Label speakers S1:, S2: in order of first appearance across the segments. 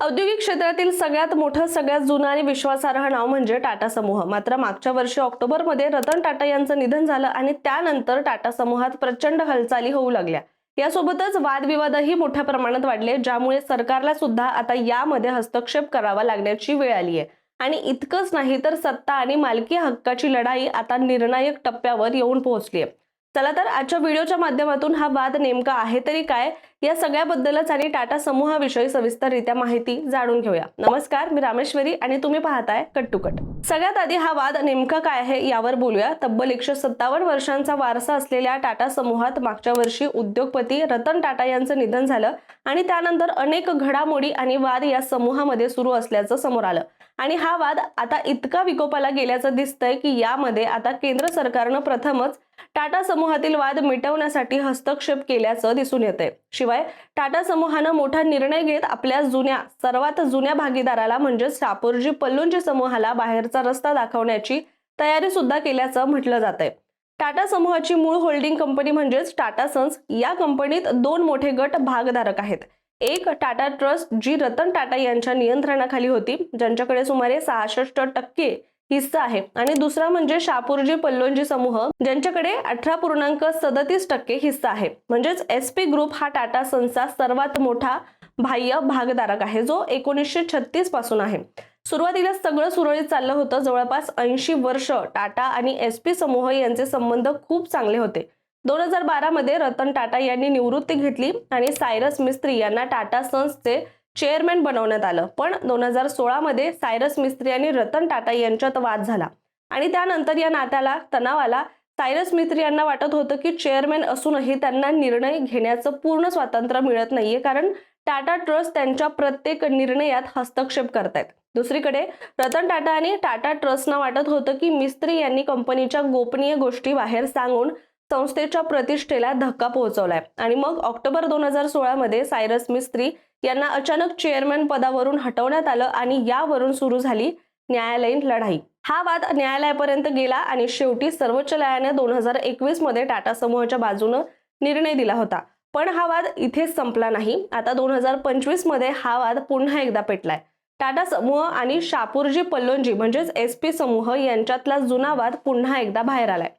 S1: औद्योगिक क्षेत्रातील सगळ्यात मोठं सगळ्यात जुनं आणि विश्वासार्ह नाव म्हणजे टाटा समूह. मात्र मागच्या वर्षी ऑक्टोबरमध्ये रतन टाटा यांचं निधन झालं आणि त्यानंतर टाटा समूहात प्रचंड हालचाली होऊ लागल्या. यासोबतच वादविवादही मोठ्या प्रमाणात वाढले ज्यामुळे सरकारला सुद्धा आता यामध्ये हस्तक्षेप करावा लागण्याची वेळ आली आहे. आणि इतकंच नाही तर सत्ता आणि मालकी हक्काची लढाई आता निर्णायक टप्प्यावर येऊन पोहोचली आहे. चला तर आजच्या व्हिडिओच्या माध्यमातून हा वाद नेमका आहे तरी काय या सगळ्याबद्दलच आणि टाटा समूहाविषयी सविस्तररित्या माहिती जाणून घेऊया. नमस्कार मी रामेश्वरी आणि तुम्ही पाहताय कट टू कट. सगळ्यात आधी हा वाद नेमका काय आहे यावर बोलूया. तब्बल एकशे सत्तावन्न वर्षांचा वारसा असलेल्या टाटा समूहात मागच्या वर्षी उद्योगपती रतन टाटा यांचं निधन झालं आणि त्यानंतर अनेक घडामोडी आणि वाद या समूहामध्ये सुरू असल्याचं समोर आलं. आणि हा वाद आता इतका विकोपाला गेल्याचं दिसतंय की यामध्ये आता केंद्र सरकारनं प्रथमच टाटा समूहातील वाद मिटवण्यासाठी हस्तक्षेप केल्याचं दिसून येतंय. शिवाय टाटा समूहानं मोठा निर्णय घेत आपल्या जुन्या सर्वात जुन्या भागीदाराला म्हणजेच शापूरजी पल्लूंजी समूहाला बाहेरचा रस्ता दाखवण्याची तयारी सुद्धा केल्याचं म्हटलं जात आहे टाटा समूहाची मूळ होल्डिंग कंपनी म्हणजेच टाटा सन्स या कंपनीत दोन मोठे गट भागधारक आहेत. एक टाटा ट्रस्ट जी रतन टाटा यांच्या नियंत्रणाखाली होती ज्यांच्याकडे सुमारे सहासष्ट टक्के हिस्सा आहे. आणि दुसरा म्हणजे शापूरजी पल्लोंजी समूह ज्यांच्याकडे अठरा पूर्णांक सदतीस टक्के हिस्सा आहे. म्हणजेच एस पी ग्रुप हा टाटा सन्सचा सर्वात मोठा बाह्य भागधारक आहे जो एकोणीसशे छत्तीसपासून आहे. सुरुवातीला सगळं सुरळीत चाललं होतं. जवळपास ऐंशी वर्ष टाटा आणि एस पी समूह यांचे संबंध खूप चांगले होते. दोन हजार बारामध्ये रतन टाटा यांनी निवृत्ती घेतली आणि सायरस मिस्त्री यांना टाटा सन्सचे चेअरमॅन बनवण्यात आलं. पण दोन हजार सोळामध्ये सायरस मिस्त्री आणि रतन टाटा यांच्यात वाद झाला. आणि त्यानंतर या नात्याला तणावाला सायरस मिस्त्री यांना वाटत होतं की चेअरमॅन असूनही त्यांना निर्णय घेण्याचं पूर्ण स्वातंत्र्य मिळत नाहीये कारण टाटा ट्रस्ट त्यांच्या प्रत्येक निर्णयात हस्तक्षेप करतायत. दुसरीकडे रतन टाटा आणि टाटा ट्रस्टना वाटत होतं की मिस्त्री यांनी कंपनीच्या गोपनीय गोष्टी बाहेर सांगून संस्थेच्या प्रतिष्ठेला धक्का पोहोचवलाय. आणि मग ऑक्टोबर दोन हजार सोळामध्ये सायरस मिस्त्री यांना अचानक चेअरमॅन पदावरून हटवण्यात आलं आणि यावरून सुरू झाली न्यायालयीन लढाई. हा वाद न्यायालयापर्यंत गेला आणि शेवटी सर्वोच्च न्यायालयाने दोन हजार एकवीसमध्ये टाटा समूहाच्या बाजूनं निर्णय दिला होता. पण हा वाद इथेच संपला नाही. आता दोन हजार पंचवीसमध्ये हा वाद पुन्हा एकदा पेटलाय. टाटा समूह आणि शापूरजी पल्लोंजी म्हणजेच एस पी समूह यांच्यातला जुना वाद पुन्हा एकदा बाहेर आलाय.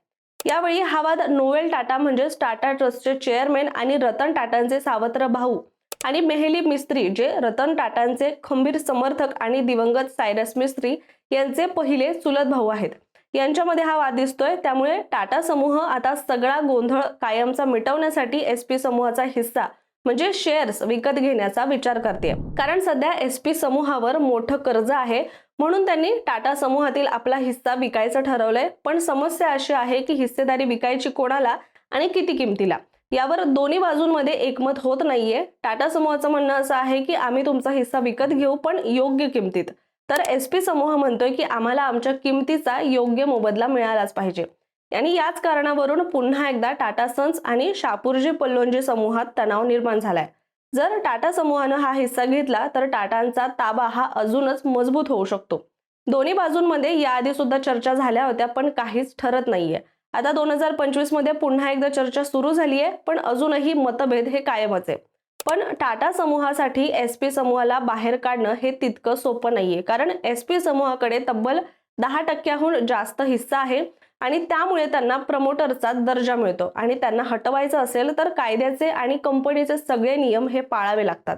S1: यावेळी हा वाद नोवेल टाटा म्हणजेच टाटा ट्रस्टचे चेअरमॅन आणि रतन टाटांचे सावत्र भाऊ आणि मेहली मिस्त्री जे रतन टाटांचे खंबीर समर्थक आणि दिवंगत सायरस मिस्त्री यांचे पहिले चुलत भाऊ आहेत. यांच्यामध्ये हा वाद दिसतोय. त्यामुळे टाटा समूह आता सगळा गोंधळ कायमचा मिटवण्यासाठी एस पी समूहाचा हिस्सा म्हणजे शेअर्स विकत घेण्याचा विचार करते कारण सध्या एस पी समूहावर मोठं कर्ज आहे म्हणून त्यांनी टाटा समूहातील आपला हिस्सा विकायचं ठरवलंय. पण समस्या अशी आहे की हिस्सेदारी विकायची कोणाला आणि किती किमतीला? यावर दोन्ही बाजूंमध्ये एकमत होत नाहीये. टाटा समूहाचं म्हणणं असं आहे की आम्ही तुमचा हिस्सा विकत घेऊ पण योग्य किमतीत. तर एस पी समूह म्हणतोय की आम्हाला आमच्या किमतीचा योग्य मोबदला मिळालाच पाहिजे. आणि याच कारणावरून पुन्हा एकदा टाटा सन्स आणि शापूरजी पल्लोंजी समूहात तणाव निर्माण झालाय. जर टाटा समूहानं हा हिस्सा घेतला तर टाटांचा ताबा हा अजूनच मजबूत होऊ शकतो. दोन्ही बाजूंमध्ये याआधी सुद्धा चर्चा झाल्या होत्या पण काहीच ठरत नाहीये. आता दोन हजार पंचवीसमध्ये पुन्हा एकदा चर्चा सुरू झाली आहे पण अजूनही मतभेद हे कायमच आहे पण टाटा समूहासाठी एस पी समूहाला बाहेर काढणं हे तितकं सोपं नाहीये कारण एस पी समूहाकडे तब्बल दहा टक्क्याहून जास्त हिस्सा आहे आणि त्यामुळे त्यांना प्रमोटरचा दर्जा मिळतो. आणि त्यांना हटवायचं असेल तर कायद्याचे आणि कंपनीचे सगळे नियम हे पाळावे लागतात.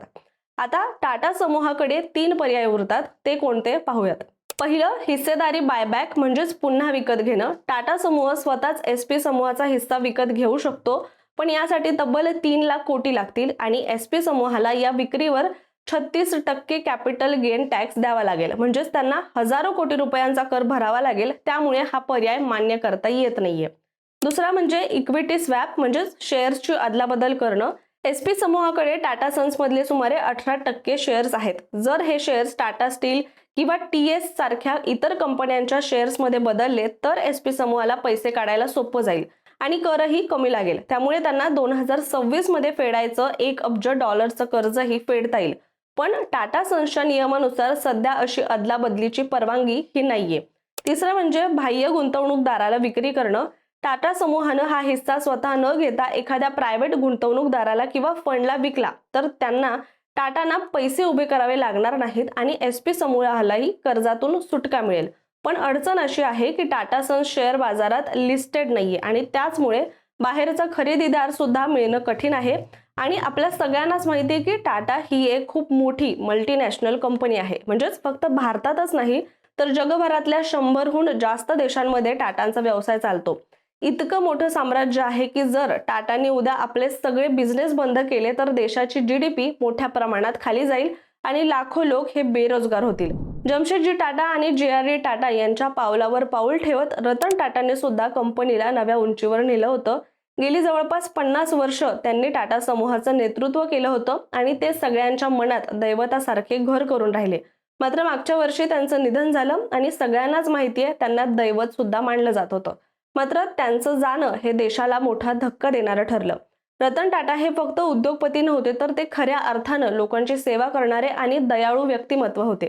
S1: आता टाटा समूहाकडे तीन पर्याय उरतात ते कोणते पाहूयात. पहिलं हिस्सेदारी बायबॅक म्हणजेच पुन्हा विकत घेणं. टाटा समूह स्वतःच एस पी समूहाचा हिस्सा विकत घेऊ शकतो पण यासाठी तब्बल तीन लाख कोटी लागतील आणि एस पी समूहाला या विक्रीवर छत्तीस टक्के कॅपिटल गेन टॅक्स द्यावा लागेल. म्हणजेच त्यांना हजारो कोटी रुपयांचा कर भरावा लागेल. त्यामुळे हा पर्याय मान्य करता येत नाहीये. दुसरा म्हणजे इक्विटी स्वॅप म्हणजेच शेअर्सची अदलाबदल करणं. एस पी समूहाकडे टाटा सन्स मधले सुमारे अठरा टक्के शेअर्स आहेत. जर हे शेअर्स टाटा स्टील किंवा टी एस सारख्या इतर कंपन्यांच्या शेअर्समध्ये बदलले तर एस पी समूहाला पैसे काढायला सोपं जाईल आणि करही कमी लागेल. त्यामुळे त्यांना दोन हजार सव्वीसमध्ये फेडायचं एक अब्ज डॉलरचं कर्जही फेडता येईल. पण टाटा सन्सच्या नियमानुसार सध्या अशी अदलाबदलीची परवानगी ही नाहीये. तिसरं म्हणजे बाह्य गुंतवणूकदाराला विक्री करणं. टाटा समूहानं हा हिस्सा स्वतः न घेता एखाद्या प्रायव्हेट गुंतवणूकदाराला किंवा फंडला विकला तर त्यांना टाटांना पैसे उभे करावे लागणार नाहीत आणि एस पी समूहालाही कर्जातून सुटका मिळेल. पण अडचण अशी आहे की टाटा सन्स शेअर बाजारात लिस्टेड नाहीये आणि त्याचमुळे बाहेरचा खरेदीदार सुद्धा मिळणं कठीण आहे. आणि आपल्या सगळ्यांनाच माहिती आहे की टाटा ही एक खूप मोठी मल्टीनॅशनल कंपनी आहे. म्हणजेच फक्त भारतातच नाही तर जगभरातल्या शंभरहून जास्त देशांमध्ये टाटांचा व्यवसाय चालतो. इतकं मोठं साम्राज्य आहे की जर टाटांनी उद्या आपले सगळे बिझनेस बंद केले तर देशाची जीडीपी मोठ्या प्रमाणात खाली जाईल आणि लाखो लोक हे बेरोजगार होतील. जमशेदजी टाटा आणि जे आर ए टाटा यांच्या पावलावर पाऊल ठेवत रतन टाटाने सुद्धा कंपनीला नव्या उंचीवर नेलं होतं. गेली जवळपास पन्नास वर्ष त्यांनी टाटा समूहाचं नेतृत्व केलं होतं आणि ते सगळ्यांच्या मनात दैवतासारखे घर करून राहिले. मात्र मागच्या वर्षी त्यांचं निधन झालं आणि सगळ्यांनाच माहिती आहे त्यांना दैवत सुद्धा मानलं जात होतं. मात्र त्यांचं जाणं हे देशाला मोठा धक्का देणारं ठरलं. रतन टाटा हे फक्त उद्योगपती नव्हते तर ते खऱ्या अर्थानं लोकांची सेवा करणारे आणि दयाळू व्यक्तिमत्व होते.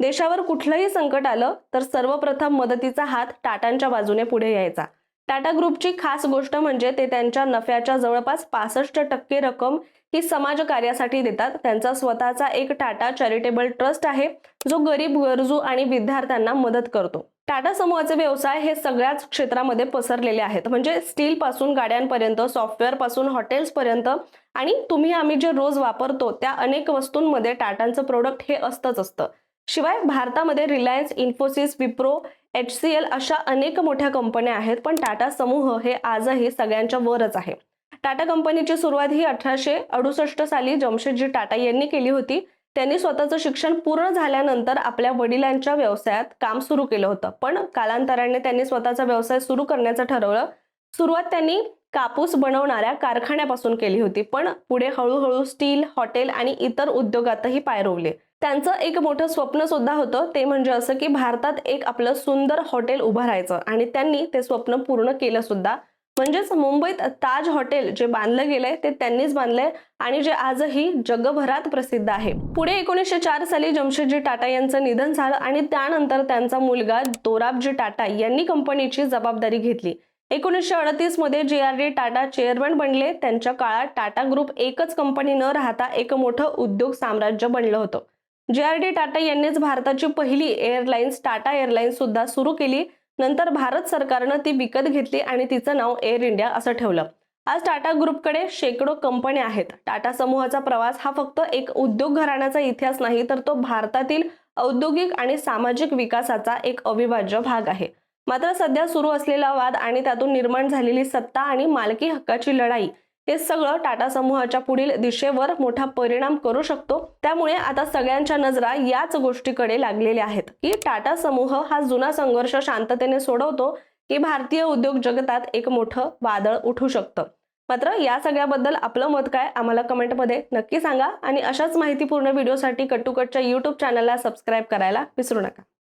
S1: देशावर कुठलंही संकट आलं तर सर्वप्रथम मदतीचा हात टाटांच्या बाजूने पुढे यायचा. टाटा ग्रुपची खास गोष्ट म्हणजे ते त्यांच्या नफ्याच्या जवळपास पासष्ट टक्के रक्कम ही समाज कार्यासाठी देतात. त्यांचा स्वतःचा एक टाटा चॅरिटेबल ट्रस्ट आहे जो गरीब गरजू आणि विद्यार्थ्यांना मदत करतो. टाटा समूहाचे व्यवसाय हे सगळ्याच क्षेत्रामध्ये पसरलेले आहेत. म्हणजे स्टील पासून गाड्यांपर्यंत सॉफ्टवेअरपासून हॉटेल्स पर्यंत आणि तुम्ही आम्ही जे रोज वापरतो त्या अनेक वस्तूंमध्ये टाटांचं प्रोडक्ट हे असतंच असतं. शिवाय भारतामध्ये Reliance Infosys Wipro H C L अशा अनेक मोठ्या कंपन्या आहेत पण टाटा समूह हे आजही सगळ्यांच्या वरच आहे. टाटा कंपनीची सुरुवात ही अठराशे अडुसष्ट साली जमशेदजी टाटा यांनी केली होती. त्यांनी स्वतःचं शिक्षण पूर्ण झाल्यानंतर आपल्या वडिलांच्या व्यवसायात काम सुरू केलं होतं. पण कालांतराने त्यांनी स्वतःचा व्यवसाय सुरू करण्याचं ठरवलं. सुरुवात त्यांनी कापूस बनवणाऱ्या कारखान्यापासून केली होती. पण पुढे हळूहळू स्टील हॉटेल आणि इतर उद्योगातही पाय रोवले. त्यांचं एक मोठं स्वप्न सुद्धा होतं. ते म्हणजे असं की भारतात एक आपलं सुंदर हॉटेल उभं राहायचं आणि त्यांनी ते स्वप्न पूर्ण केलं सुद्धा. म्हणजेच मुंबईत ताज हॉटेल जे बांधलं गेलंय ते त्यांनीच बांधलंय आणि जे आजही जगभरात प्रसिद्ध आहे. पुढे एकोणीसशे चार साली जमशेदजी टाटा यांचं निधन झालं आणि त्यानंतर त्यांचा मुलगा दोराबजी टाटा यांनी कंपनीची जबाबदारी घेतली. एकोणीसशे अडतीसमध्ये जे आर डी टाटा चेअरमॅन बनले. त्यांच्या काळात टाटा ग्रुप एकच कंपनी न राहता एक मोठं उद्योग साम्राज्य बनलं होतं. जे आर डी टाटा यांनीच भारताची पहिली एअरलाइन्स टाटा एअरलाइन्स सुद्धा सुरू केली. नंतर भारत सरकारनं ती विकत घेतली आणि तिचं नाव एअर इंडिया असं ठेवलं. आज टाटा ग्रुपकडे शेकडो कंपन्या आहेत. टाटा समूहाचा प्रवास हा फक्त एक उद्योग घराण्याचा इतिहास नाही तर तो भारतातील औद्योगिक आणि सामाजिक विकासाचा एक अविभाज्य भाग आहे. मात्र सध्या सुरू असलेला वाद आणि त्यातून निर्माण झालेली सत्ता आणि मालकी हक्काची लढाई हे सगळं टाटा समूहाच्या पुढील दिशेवर मोठा परिणाम करू शकतो. त्यामुळे आता सगळ्यांच्या नजरा याच गोष्टीकडे लागलेल्या आहेत. की टाटा समूह हा जुना संघर्ष शांततेने सोडवतो की भारतीय उद्योग जगतात एक मोठं वादळ उठू शकतं. मात्र या सगळ्याबद्दल आपलं मत काय आम्हाला कमेंटमध्ये नक्की सांगा. आणि अशाच माहितीपूर्ण व्हिडिओसाठी कट्टूकटच्या यूट्यूब चॅनलला सबस्क्राईब करायला विसरू नका.